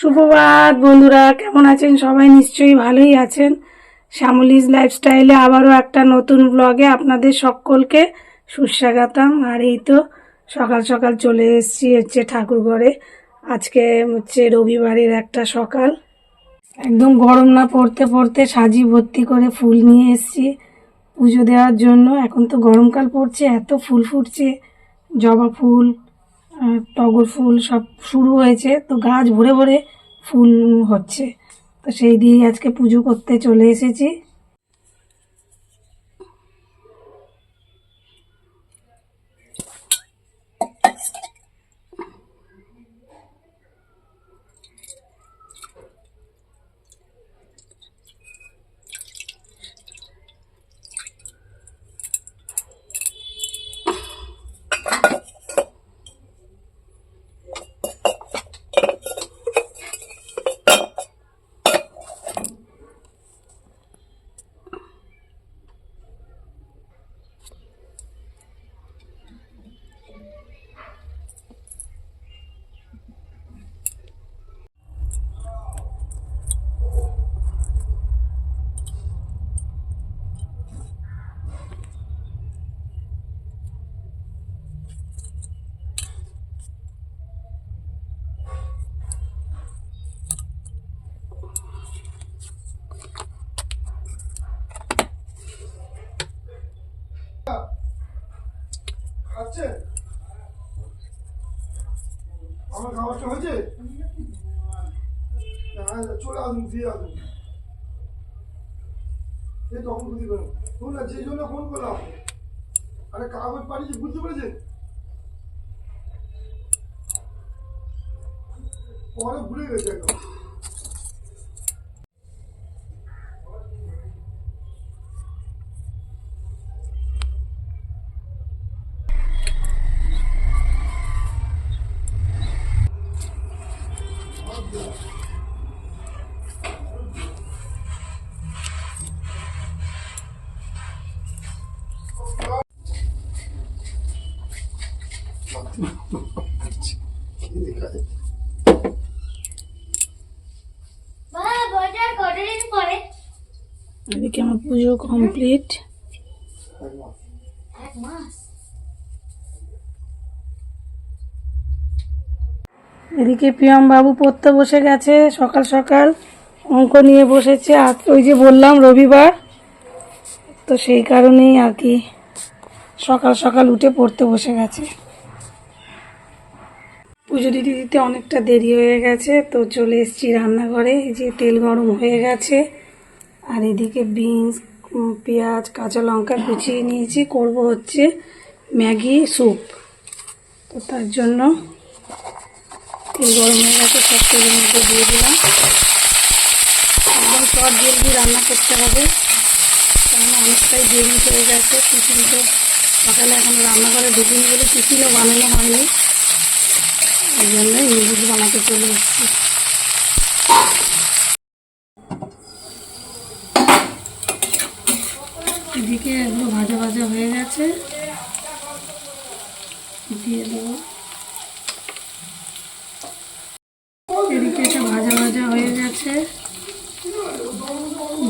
সুপ্রভাত বন্ধুরা। কেমন আছেন? সবাই নিশ্চয়ই ভালোই আছেন। শ্যামলিজ লাইফস্টাইলে আবারও একটা নতুন ব্লগে আপনাদের সকলকে সুস্বাগতম। আর এই তো সকাল সকাল চলে এসেছি হচ্ছে ঠাকুরঘরে। আজকে হচ্ছে রবিবারের একটা সকাল। একদম গরম না, পড়তে পড়তে সাজি ভর্তি করে ফুল নিয়ে এসেছি পুজো দেওয়ার জন্য। এখন তো গরমকাল পড়ছে, এত ফুল ফুটছে, জবা ফুল টগর ফুল সব শুরু হয়েছে, তো গাছ ভরে ভরে ফুল হচ্ছে। তো সেই দিয়ে আজকে পুজো করতে চলে এসেছি। খাচ্ছে আমার খাবারটা হয়েছে? হ্যাঁ চলে আসুন দিয়ে আসুন। এই তখন বুঝতে পারেন শুনুন না যে জন্য ফোন করলাম। আরে কাগজ পাঠিয়েছি, বুঝতে পেরেছেন? পরে ভুলে গেছে একদম বাবা বইটা কতদিন পরে এদিকে আমার পুজো কমপ্লিট। এদিকে পিয়ম বাবু পড়তে বসে গেছে, সকাল সকাল অঙ্ক নিয়ে বসেছে। আর ওই যে বললাম রবিবার, তো সেই কারণেই আর কি সকাল সকাল উঠে পড়তে বসে গেছে। পুজো দিতে দিতে অনেকটা দেরি হয়ে গেছে, তো চলে এসেছি রান্নাঘরে, এই যে তেল গরম হয়ে গেছে। আর এদিকে বিনস পেঁয়াজ, কাঁচা লঙ্কা কুচিয়ে নিয়েছি। করব হচ্ছে ম্যাগি স্যুপ। তো তার জন্য তেল গরম হয়ে গেছে, সব তেলের মধ্যে দিয়ে দিলাম। একদম শর্ট জলদি রান্না করতে হবে। কারণ অনেকটাই দেরি হয়ে গেছে, টিফিন তো সকালে এখনও রান্নাঘরে ঢুকিনি বলে টিফিনও বানানো হয়নি। ওই জন্য ইংরেজি বানাতে চলে এসেছি। এদিকে এগুলো ভাজা ভাজা হয়ে গেছে। দিয়ে দেবো। এদিকে এটা ভাজা ভাজা হয়ে গেছে।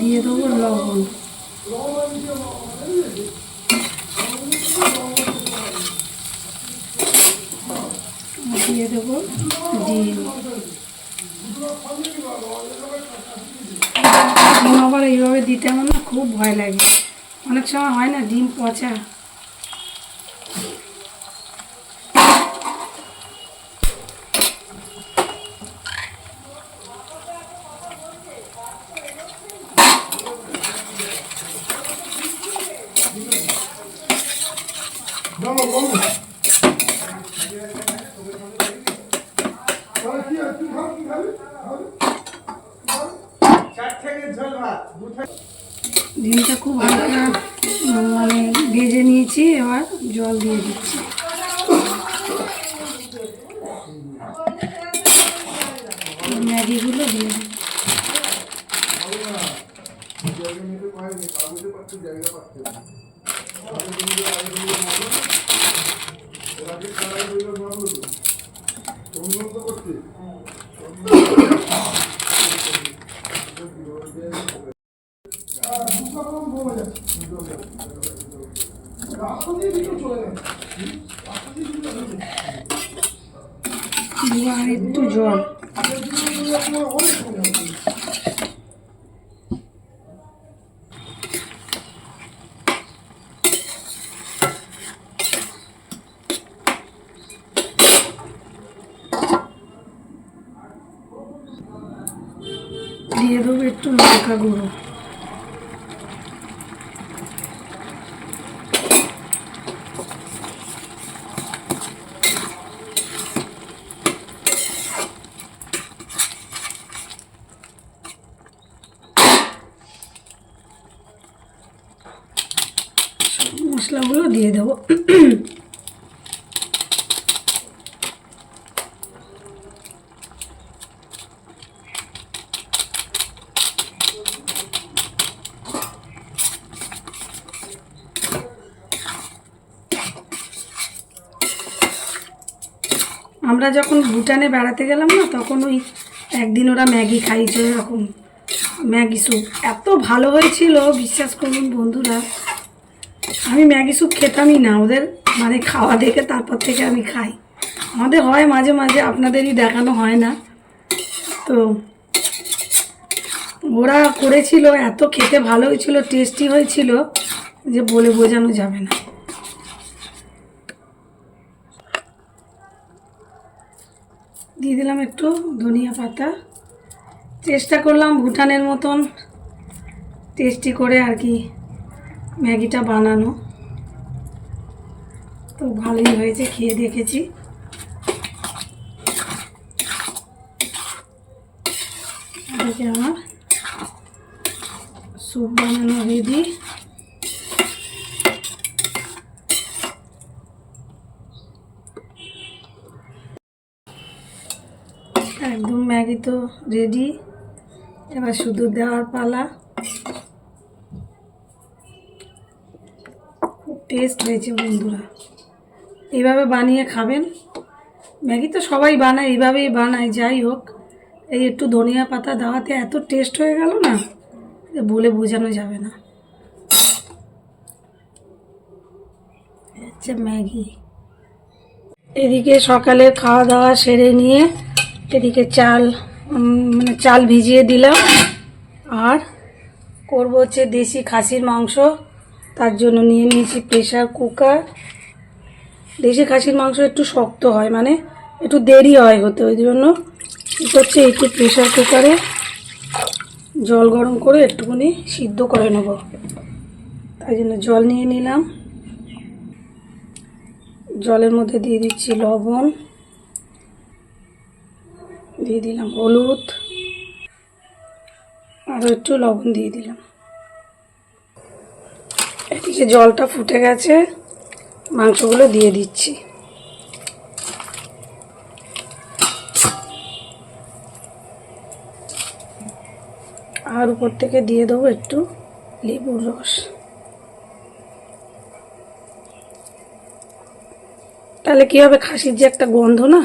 দিয়ে দেবো লবণ। দিয়ে দেবো ডিম। আবার এইভাবে দিতে আমার খুব ভয় লাগে। অনেক সময় হয় না ডিম পচা। তাহলে কি ডিমটা খুব হালকা মানে ভেজে নিয়েছি এবার জল দিয়ে দিচ্ছি। কমে দিয়ে একটু জল দিয়ে দেবো একটু লঙ্কা গুঁড়ো। আমরা যখন ভুটানে বেড়াতে গেলাম না, তখন ওই একদিন ওরা ম্যাগি খাইছে, এরকম ম্যাগি স্যুপ। এত ভালো হয়েছিল, বিশ্বাস করুন বন্ধুরা। আমি ম্যাগি স্যুপ খেতামই না, ওদের মানে খাওয়া দেখে তারপর থেকে আমি খাই। আমাদের হয় মাঝে মাঝে, আপনাদেরই দেখানো হয় না। তো ওরা করেছিল, এত খেতে ভালো হয়েছিল, টেস্টি হয়েছিল, যে বলে বোঝানো যাবে না। দিয়ে দিলাম একটু ধনিয়া পাতা। চেষ্টা করলাম ভুটানের মতন টেস্টি করে আর কি ম্যাগিটা বানানো। তো ভালোই হয়েছে, খেয়ে দেখেছি। আমার স্যুপ বানানো রেডি ম্যাগি তো রেডি এবার শুধু দেওয়ার পালা। টেস্ট হয়েছে বন্ধুরা। এইভাবে বানিয়ে খাবেন। ম্যাগি তো সবাই বানায়, এইভাবেই বানায়, যাই হোক। এই একটু ধনিয়া পাতা দেওয়াতে এত টেস্ট হয়ে গেল না বলে বোঝানো যাবে না। হচ্ছে ম্যাগি। এদিকে সকালে খাওয়া দাওয়া সেরে নিয়ে এদিকে চাল মানে চাল ভিজিয়ে দিলাম। আর করব হচ্ছে দেশি খাসির মাংস। তার জন্য নিয়ে নিয়েছি প্রেশার কুকার। দেশি খাসির মাংস একটু শক্ত হয় মানে একটু দেরি হয় হতে। ওই জন্য কী একটু প্রেশার কুকারে জল গরম করে একটুখানি সিদ্ধ করে নেব। তাই জন্য জল নিয়ে নিলাম। জলের মধ্যে দিয়ে দিচ্ছি লবণ। দিয়ে দিলাম হলুদ আরও একটু লবণ দিয়ে দিলাম। এদিকে জলটা ফুটে গেছে, মাংসগুলো দিয়ে দিচ্ছি। আর উপর থেকে দিয়ে দেবো একটু লেবুর রস। তাহলে কী হবে, খাসির যে একটা গন্ধ না?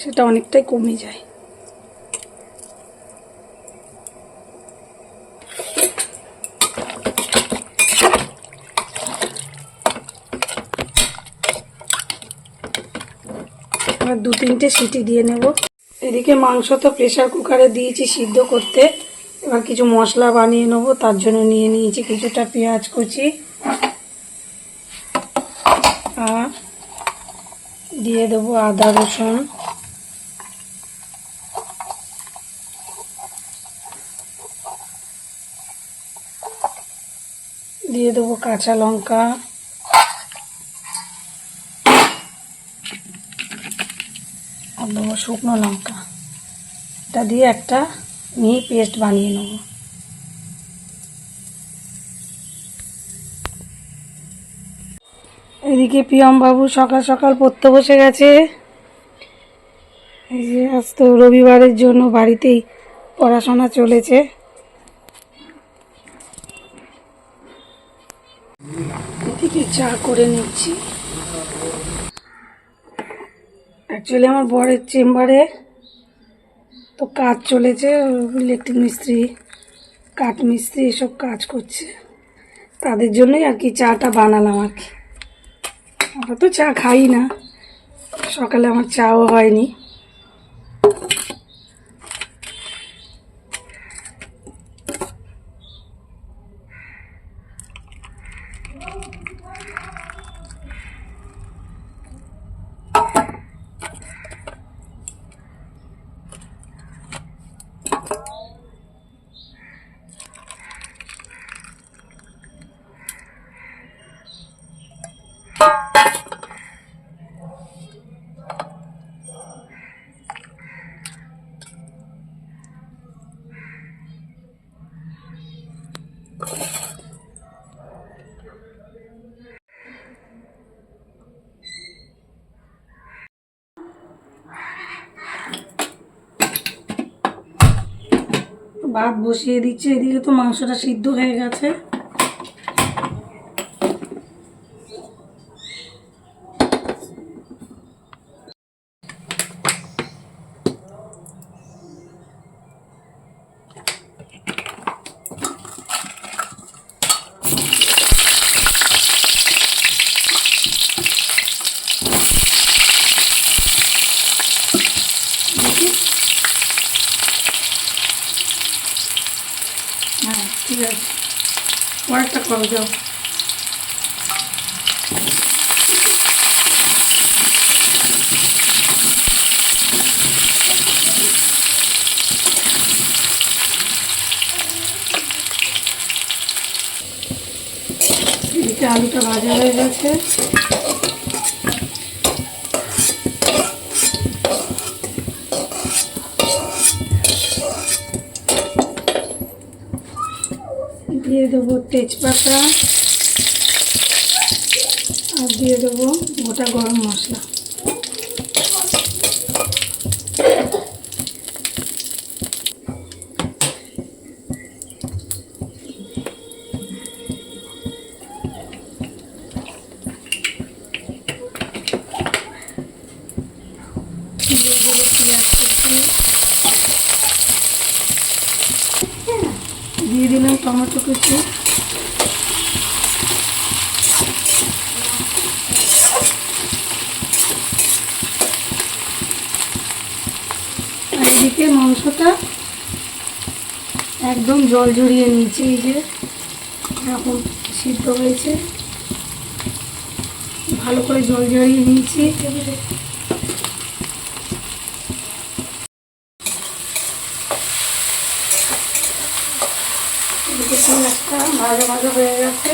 সেটা অনেকটাই কমে যায়। এবার দু তিনটে সিটি দিয়ে নেব। এদিকে মাংস তো প্রেশার কুকারে দিয়েছি সিদ্ধ করতে। এবার কিছু মশলা বানিয়ে নেব, তার জন্য নিয়ে নিয়েছি কিছুটা পেঁয়াজ কুচি। আর দিয়ে দেবো আদা রসুন। দিয়ে দেবো কাঁচা লঙ্কা। আর দেবো শুকনো লঙ্কা। এটা দিয়ে একটা মিহি পেস্ট বানিয়ে নেব। এদিকে পিয়মবাবু সকাল সকাল পড়তে বসে গেছে। এই যে আজ তো রবিবারের জন্য বাড়িতেই পড়াশোনা চলেছে এদিকে চা করে নিচ্ছি। অ্যাকচুয়ালি আমার বরের চেম্বারে তো কাজ চলেছে ইলেকট্রিক মিস্ত্রি, কাঠ মিস্ত্রি এসব কাজ করছে। তাদের জন্যই আর কি চাটা বানালাম আর কি। আমরা তো চা খাই না। সকালে আমার চাও হয়নি। ভাত বসিয়ে দিচ্ছি এদিকে তো মাংসটা সিদ্ধ হয়ে গেছে হ্যাঁ ঠিক আছে করো যাও আলুটা ভাজা হয়ে গেছে দিয়ে দেবো তেজপাতা আর দিয়ে দেবো গোটা গরম মশলা দিয়ে দেবো পেঁয়াজ কুচি দিয়ে দিলাম টমেটো কুচি এদিকে মাংসটা একদম জল জড়িয়ে নিয়েছে, এই যে এখন সিদ্ধ হয়েছে। ভালো করে জল জড়িয়ে নিয়েছি। এদিকে পেঁয়াজটা ভাজা ভাজা হয়ে গেছে।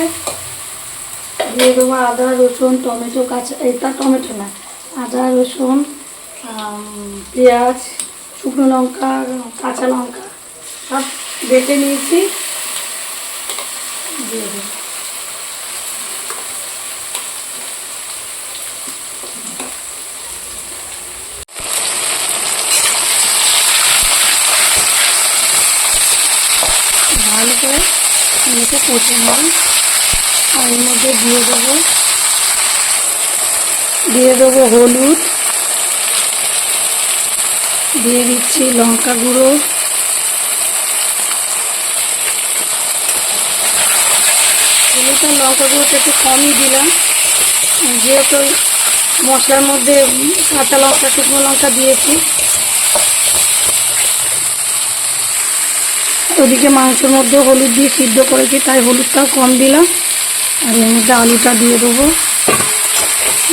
দিয়ে দেবো আদা, রসুন, টমেটো, কাঁচা, এটা টমেটো না, আদা, রসুন পেঁয়াজ শুকনো লঙ্কা, কাঁচা লঙ্কা, সব বেটে নিয়েছি। ভালো করে মেখে কষে নেব আর এর মধ্যে দিয়ে দেবো দিয়ে দেবো হলুদ। দিয়ে দিচ্ছি লঙ্কা গুঁড়ো। আর লঙ্কা গুঁড়োটা একটু কমই দিলাম। যেহেতু মশলার মধ্যে কাঁচা লঙ্কা, শুকনো লঙ্কা দিয়েছি। ওদিকে মাংসের মধ্যে হলুদ দিয়ে সিদ্ধ করেছি, তাই হলুদটাও কম দিলাম। আর এর মধ্যে আলুটা দিয়ে দেবো।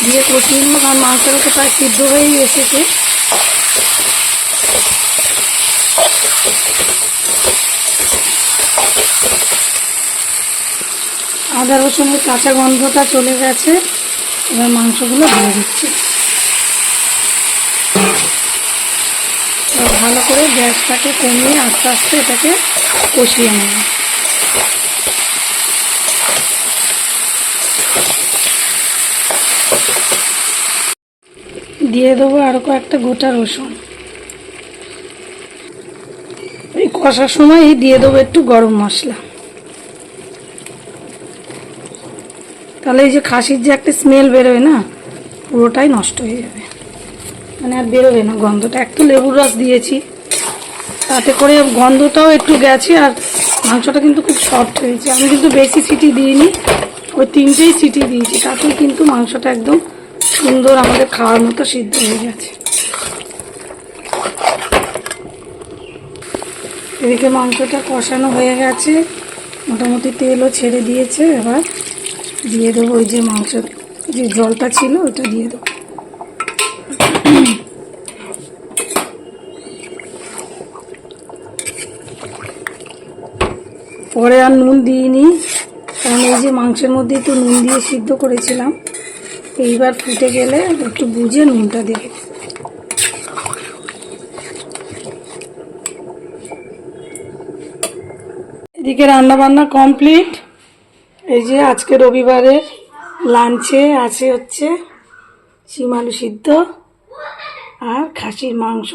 দিয়ে কষিয়ে নেব, কারণ মাংসটা তো প্রায় সিদ্ধ হয়েই এসেছে। আদা রসুনের কাঁচা গন্ধটা চলে গেছে। এবার মাংসগুলো দিয়ে দিচ্ছি। ভালো করে গ্যাসটাকে কমিয়ে আস্তে আস্তে এটাকে কষিয়ে নেব। দিয়ে দেবো আরও কয়েকটা গোটা রসুন এই কষার সময় দিয়ে দেবো একটু গরম মশলা। তাহলে এই যে খাসির যে একটা স্মেল বেরোয় না, পুরোটাই নষ্ট হয়ে যাবে। মানে আর বেরোবে না গন্ধটা। একটু লেবুর রস দিয়েছি, তাতে করে গন্ধটাও একটু গেছে আর মাংসটা কিন্তু খুব সফট হয়েছে। আমি কিন্তু বেশি সিটি দিইনি, ওই তিনটেই সিটি দিয়েছি, তাতেই কিন্তু মাংসটা একদম সুন্দর আমাদের খাওয়ার মতো সিদ্ধ হয়ে গেছে। এদিকে মাংসটা কষানো হয়ে গেছে। মোটামুটি তেলও ছেড়ে দিয়েছে। এবার দিয়ে দেবো ওই যে মাংস, যে জলটা ছিল ওটা দিয়ে দেবো। পরে আর নুন দিইনি, কারণ এই যে মাংসের মধ্যে একটু নুন দিয়ে সিদ্ধ করেছিলাম, এইবার ফুটে গেলে একটু বুঝে নুনটা দেবে। এদিকে রান্না বান্না কমপ্লিট। এই যে আজকে রবিবারের লাঞ্চে আছে হচ্ছে শিম আলু সিদ্ধ আর খাসির মাংস।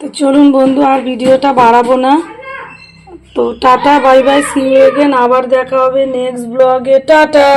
তো চলুন বন্ধু, আর ভিডিওটা বাড়াবো না। তো tata, bye bye see you again আবার দেখা হবে নেক্সট ব্লগে টাটা!